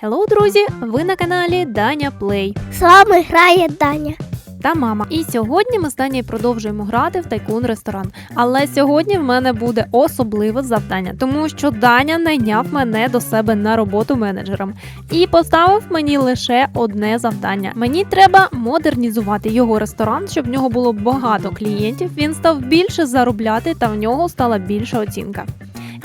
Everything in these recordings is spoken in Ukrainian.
Хеллоу, друзі! Ви на каналі Даня Плей З вами грає Даня. та мама. І сьогодні ми з Данією продовжуємо грати в тайкун ресторан. Але сьогодні в мене буде особливе завдання, тому що Даня найняв мене до себе на роботу менеджером і поставив мені лише одне завдання. Мені треба модернізувати його ресторан, щоб в нього було багато клієнтів. Він став більше заробляти, та в нього стала більша оцінка.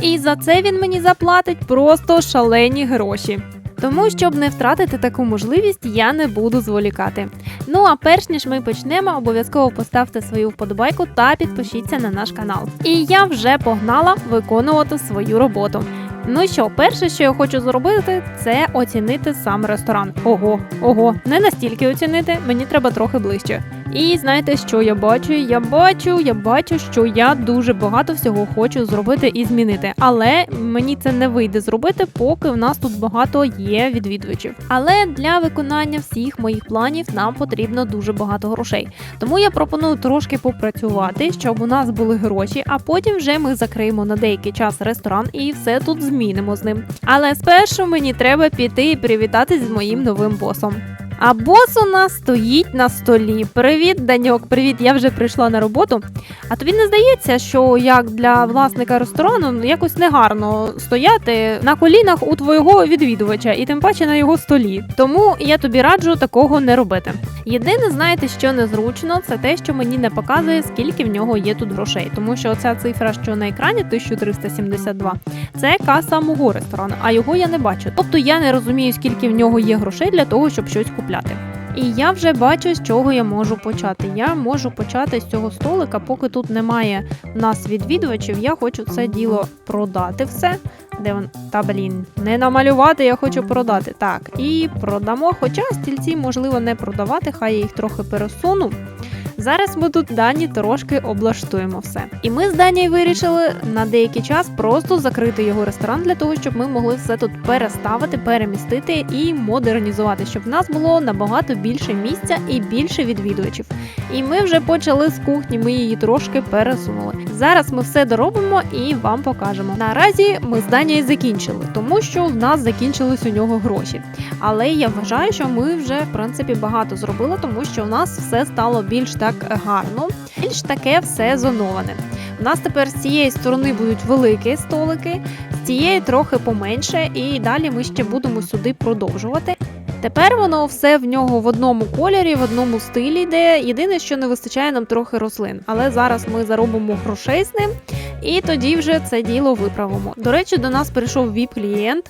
І за це він мені заплатить просто шалені гроші. Тому, щоб не втратити таку можливість, я не буду зволікати. Ну а перш ніж ми почнемо, обов'язково поставте свою вподобайку та підпишіться на наш канал. І я вже погнала виконувати свою роботу. Ну що, перше, що я хочу зробити, це оцінити сам ресторан. Ого, ого, не настільки оцінити, мені треба трохи ближче. І знаєте, що я бачу? Я бачу, я бачу, що я дуже багато всього хочу зробити і змінити. Але мені це не вийде зробити, поки в нас тут багато є відвідувачів. Але для виконання всіх моїх планів нам потрібно дуже багато грошей. Тому я пропоную трошки попрацювати, щоб у нас були гроші, а потім вже ми закриємо на деякий час ресторан і все тут змінимо з ним. Але спершу мені треба піти і привітатись з моїм новим босом. А бос у нас стоїть на столі. Привіт, Даньок, привіт, я вже прийшла на роботу. А тобі не здається, що як для власника ресторану ну, якось негарно стояти на колінах у твого відвідувача, і тим паче на його столі. Тому я тобі раджу такого не робити. Єдине, знаєте, що незручно, це те, що мені не показує, скільки в нього є тут грошей, тому що ця цифра, що на екрані 1372, це каса мого ресторану, а його я не бачу. Тобто я не розумію, скільки в нього є грошей для того, щоб щось купляти. І я вже бачу, з чого я можу почати. Я можу почати з цього столика, поки тут немає в нас відвідувачів. Я хочу це діло продати все. Де він? Та блін, не намалювати, я хочу продати. Так, і продамо. Хоча стільці можливо не продавати, хай я їх трохи пересуну. Зараз ми тут Дані трошки облаштуємо все. І ми з Данією вирішили на деякий час просто закрити його ресторан для того, щоб ми могли все тут переставити, перемістити і модернізувати, щоб в нас було набагато більше місця і більше відвідувачів. І ми вже почали з кухні, ми її трошки пересунули. Зараз ми все доробимо і вам покажемо. Наразі ми з Данією закінчили, тому що в нас закінчились у нього гроші. Але я вважаю, що ми вже в принципі багато зробили, тому що у нас все стало більш так гарно, більш таке все зоноване. У нас тепер з цієї сторони будуть великі столики, з цієї трохи поменше, і далі ми ще будемо сюди продовжувати. Тепер воно все в нього в одному кольорі, в одному стилі йде. Єдине, що не вистачає нам трохи рослин. Але зараз ми заробимо грошей з ним, і тоді вже це діло виправимо. До речі, до нас прийшов віп-клієнт.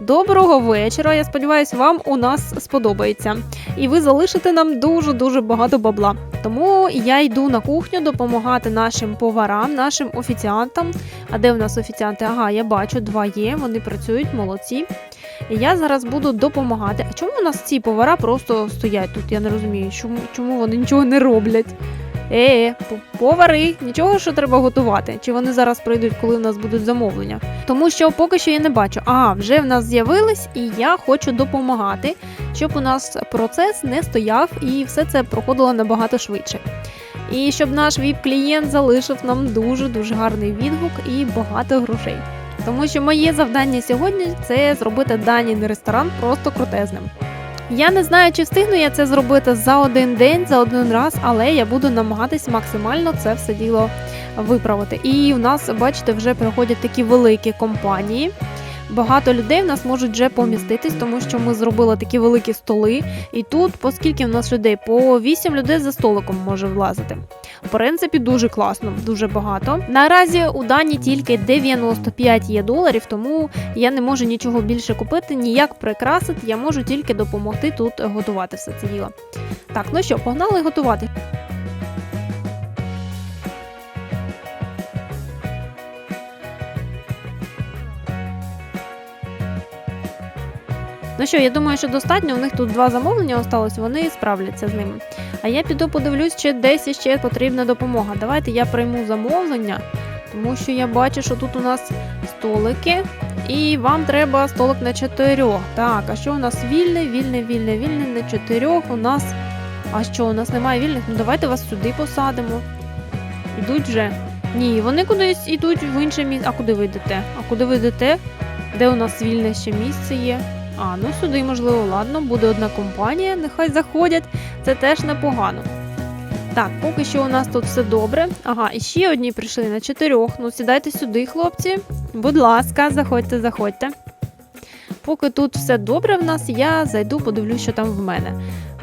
Доброго вечора. Я сподіваюся, вам у нас сподобається. І ви залишите нам дуже дуже багато бабла. Тому я йду на кухню допомагати нашим поварам, нашим офіціантам. А де в нас офіціанти? Ага, я бачу, два є. Вони працюють, молодці. І я зараз буду допомагати. А чому у нас ці повара просто стоять тут? Я не розумію, чому, чому вони нічого не роблять. Е, повари, нічого, що треба готувати. Чи вони зараз прийдуть, коли в нас будуть замовлення? Тому що поки що я не бачу. А, вже в нас з'явились, і я хочу допомагати, щоб у нас процес не стояв і все це проходило набагато швидше. І щоб наш ВІП-клієнт залишив нам дуже дуже гарний відгук і багато грошей. Тому що моє завдання сьогодні це зробити даний ресторан просто крутезним. Я не знаю, чи встигну я це зробити за один день, за один раз, але я буду намагатись максимально це все діло виправити. І у нас, бачите, вже приходять такі великі компанії. Багато людей в нас можуть вже поміститись, тому що ми зробили такі великі столи. І тут, оскільки в нас людей, по 8 людей за столиком може влазити. В принципі, дуже класно, дуже багато. Наразі у Дані тільки 95 є доларів, тому я не можу нічого більше купити, ніяк прикрасити. Я можу тільки допомогти тут готувати все це діло. Так, ну що, погнали готувати. Ну що, я думаю, що достатньо. У них тут два замовлення осталось, вони справляться з ними. А я піду подивлюсь, чи десь ще потрібна допомога. Давайте я прийму замовлення, тому що я бачу, що тут у нас столики, і вам треба столик на чотирьох. Так, а що у нас вільне, вільне, вільне, вільне, на чотирьох у нас. А що, у нас немає вільних? Ну давайте вас сюди посадимо. Ідуть вже. Ні, вони кудись йдуть в інше місце. А куди ви йдете? А куди ви йдете? Де у нас вільне ще місце є? А, ну сюди, можливо, ладно, буде одна компанія, нехай заходять. Це теж непогано. Так, поки що у нас тут все добре. Ага, і ще одні прийшли на чотирьох. Ну, сідайте сюди, хлопці. Будь ласка, заходьте, заходьте. Поки тут все добре в нас, я зайду, подивлюсь, що там в мене.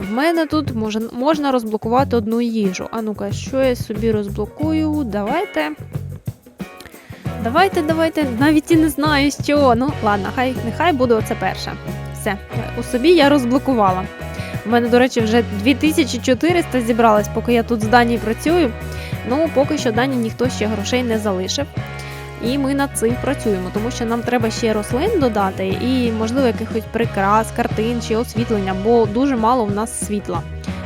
В мене тут можна, можна розблокувати одну їжу. А ну-ка, що я собі розблокую? Давайте. Давайте, давайте. Навіть і не знаю, що. Ну, ладно, хай нехай буде оце перше. Все, у собі я розблокувала. У мене, до речі, вже 2400 зібралось, поки я тут з Дані працюю. Ну, поки що Дані ніхто ще грошей не залишив. І ми над цим працюємо, тому що нам треба ще рослин додати і, можливо, якихось прикрас, картин чи освітлення, бо дуже мало в нас світла.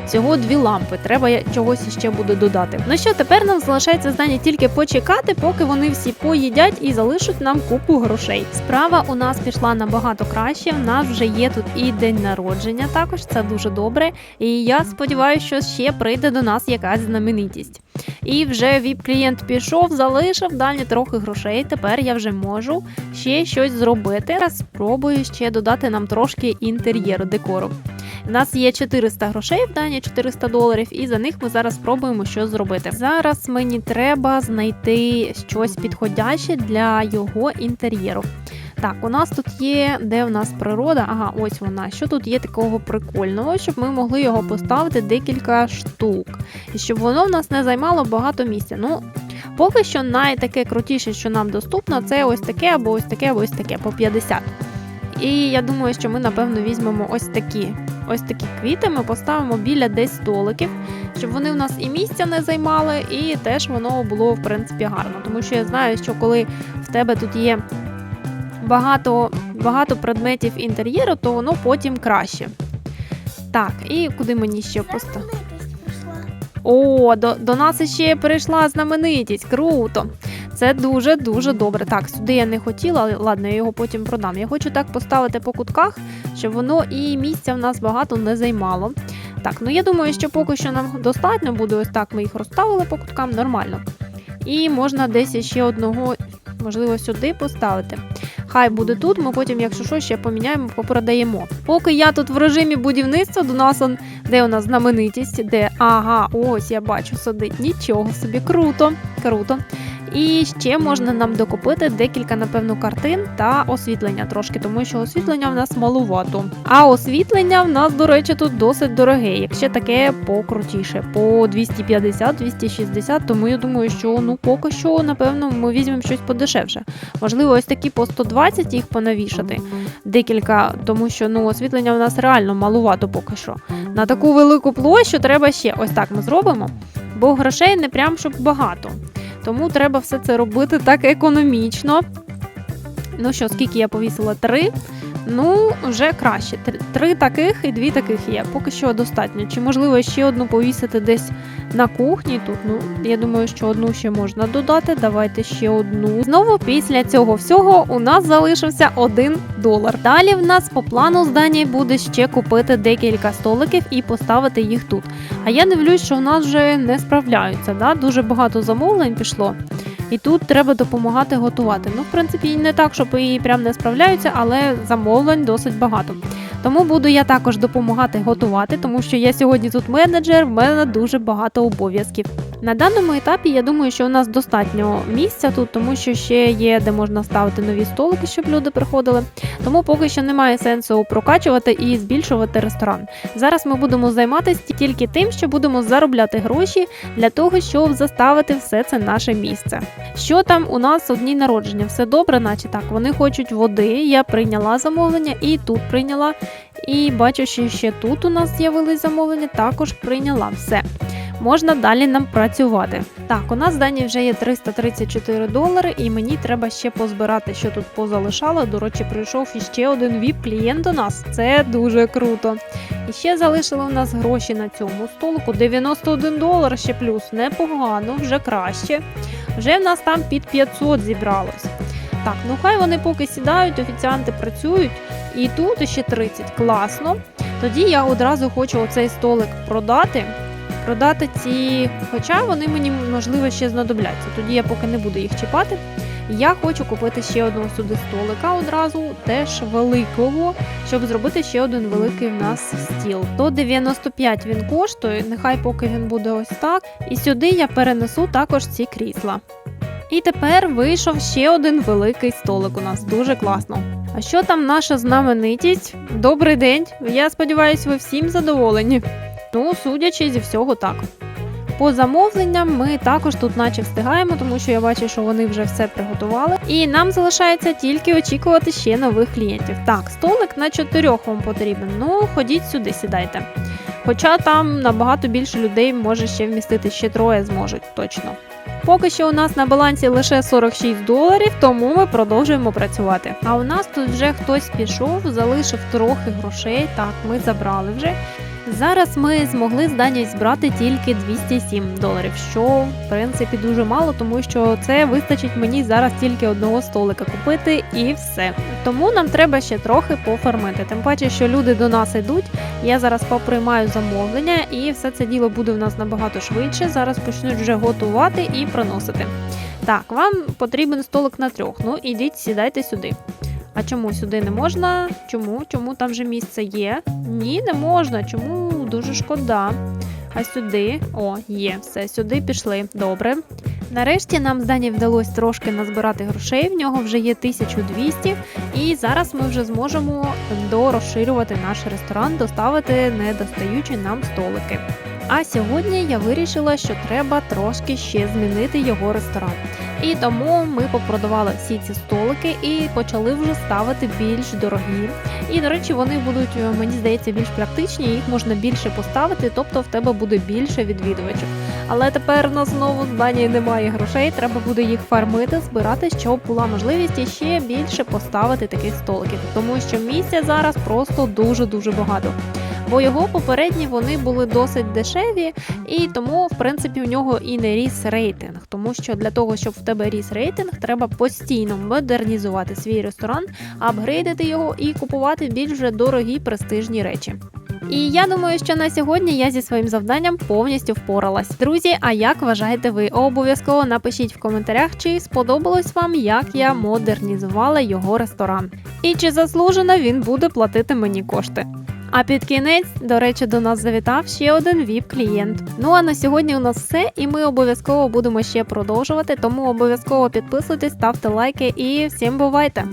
Всього дві лампи, треба чогось іще буде додати. Ну що, тепер нам залишається здання тільки почекати, поки вони всі поїдять і залишать нам купу грошей. Справа у нас пішла набагато краще. У нас вже є тут і день народження, також це дуже добре. І я сподіваюся, що ще прийде до нас якась знаменитість. І вже віп-клієнт пішов, залишив далі трохи грошей. Тепер я вже можу ще щось зробити. Зараз спробую ще додати нам трошки інтер'єру, декору. У нас є 400 грошей в дані, 400 доларів, і за них ми зараз спробуємо щось зробити. Зараз мені треба знайти щось підходяще для його інтер'єру. Так, у нас тут є, де в нас природа? Ага, ось вона. Що тут є такого прикольного, щоб ми могли його поставити декілька штук, і щоб воно в нас не займало багато місця. Ну, поки що найтаке крутіше, що нам доступно, це ось таке, або ось таке, або ось таке, по 50. І я думаю, що ми напевно візьмемо ось такі. Ось такі квіти ми поставимо біля десь столиків, щоб вони в нас і місця не займали, і теж воно було в принципі гарно. Тому що я знаю, що коли в тебе тут є багато, багато предметів інтер'єру, то воно потім краще. Так, і куди мені ще поставити? О, до, до нас ще прийшла знаменитість. Круто. Це дуже дуже добре. Так, сюди я не хотіла, але ладно, я його потім продам. Я хочу так поставити по кутках, щоб воно і місця в нас багато не займало. Так, ну я думаю, що поки що нам достатньо буде ось так. Ми їх розставили по куткам нормально. І можна десь ще одного, можливо, сюди поставити. Хай буде тут, ми потім, якщо що, ще поміняємо, попродаємо. Поки я тут в режимі будівництва, до нас он, де у нас знаменитість, де ага, ось я бачу, сидить. Нічого собі, круто, круто. І ще можна нам докупити декілька, напевно, картин та освітлення трошки, тому що освітлення в нас малувато. А освітлення в нас, до речі, тут досить дороге, якщо таке покрутіше, по 250-260, тому я думаю, що ну поки що, напевно, ми візьмемо щось подешевше. Можливо, ось такі по 120 їх понавішати декілька, тому що ну освітлення в нас реально малувато поки що. На таку велику площу треба ще ось так ми зробимо, бо грошей не прям щоб багато. Тому треба все це робити так економічно. Ну що, скільки я повісила? Три. Ну, вже краще. Три, таких і дві таких є. Поки що достатньо. Чи можливо ще одну повісити десь на кухні тут? Ну, я думаю, що одну ще можна додати. Давайте ще одну. Знову після цього всього у нас залишився один долар. Далі в нас по плану здання буде ще купити декілька столиків і поставити їх тут. А я дивлюсь, що у нас вже не справляються. Да? Дуже багато замовлень пішло. І тут треба допомагати готувати. Ну, в принципі, не так, щоб і прям не справляються, але замовлень досить багато. Тому буду я також допомагати готувати, тому що я сьогодні тут менеджер, в мене дуже багато обов'язків. На даному етапі я думаю, що у нас достатньо місця тут, тому що ще є де можна ставити нові столики, щоб люди приходили. Тому поки що немає сенсу прокачувати і збільшувати ресторан. Зараз ми будемо займатися тільки тим, що будемо заробляти гроші для того, щоб заставити все це наше місце. Що там у нас у дні народження? Все добре, наче так. Вони хочуть води. Я прийняла замовлення і тут прийняла. І бачу, що ще тут у нас з'явились замовлення, також прийняла все. Можна далі нам працювати. Так, у нас дані вже є 334 долари, і мені треба ще позбирати, що тут позалишало. До речі, прийшов іще один віп-клієнт до нас. Це дуже круто. І ще залишили у нас гроші на цьому столику. 91 долар ще плюс. Непогано, вже краще. Вже в нас там під 500 зібралось. Так, ну хай вони поки сідають, офіціанти працюють. І тут ще 30. Класно. Тоді я одразу хочу оцей столик продати. Продати ці, хоча вони мені можливо ще знадобляться. Тоді я поки не буду їх чіпати. Я хочу купити ще одного сюди столика одразу, теж великого, щоб зробити ще один великий в нас стіл. То 95 він коштує, нехай поки він буде ось так. І сюди я перенесу також ці крісла. І тепер вийшов ще один великий столик у нас. Дуже класно. А що там наша знаменитість? Добрий день. Я сподіваюся, ви всім задоволені. Ну, судячи зі всього, так. По замовленням ми також тут наче встигаємо, тому що я бачу, що вони вже все приготували. І нам залишається тільки очікувати ще нових клієнтів. Так, столик на чотирьох вам потрібен. Ну, ходіть сюди, сідайте. Хоча там набагато більше людей може ще вмістити, ще троє зможуть точно. Поки що у нас на балансі лише 46 доларів, тому ми продовжуємо працювати. А у нас тут вже хтось пішов, залишив трохи грошей. Так, ми забрали вже. Зараз ми змогли з Дані збрати тільки 207 доларів, що в принципі дуже мало, тому що це вистачить мені зараз тільки одного столика купити і все. Тому нам треба ще трохи пофармити. Тим паче, що люди до нас йдуть. Я зараз поприймаю замовлення, і все це діло буде в нас набагато швидше. Зараз почнуть вже готувати і приносити. Так, вам потрібен столик на трьох. Ну ідіть, сідайте сюди. А чому сюди не можна? Чому? Чому там же місце є? Ні, не можна. Чому дуже шкода. А сюди, о, є, все, сюди пішли. Добре. Нарешті нам з Дані вдалося трошки назбирати грошей. В нього вже є 1200, і зараз ми вже зможемо дорозширювати наш ресторан, доставити недостаючі нам столики. А сьогодні я вирішила, що треба трошки ще змінити його ресторан. І тому ми попродавали всі ці столики і почали вже ставити більш дорогі. І, до речі, вони будуть, е, мені здається, більш практичні, їх можна більше поставити, тобто в тебе буде більше відвідувачів. Але тепер у нас знову з Данії немає грошей, треба буде їх фармити, збирати, щоб була можливість іще більше поставити таких столиків, тому що місця зараз просто дуже-дуже багато. Бо його попередні вони були досить дешеві, і тому, в принципі, у нього і не ріс рейтинг. Тому що для того, щоб в тебе ріс рейтинг, треба постійно модернізувати свій ресторан, апгрейдити його і купувати більш дорогі престижні речі. І я думаю, що на сьогодні я зі своїм завданням повністю впоралась. Друзі, а як вважаєте ви? Обов'язково напишіть в коментарях, чи сподобалось вам, як я модернізувала його ресторан. І чи заслужено він буде платити мені кошти. А під кінець, до речі, до нас завітав ще один ВІП-клієнт. Ну а на сьогодні у нас все, і ми обов'язково будемо ще продовжувати. Тому обов'язково підписуйтесь, ставте лайки і всім бувайте!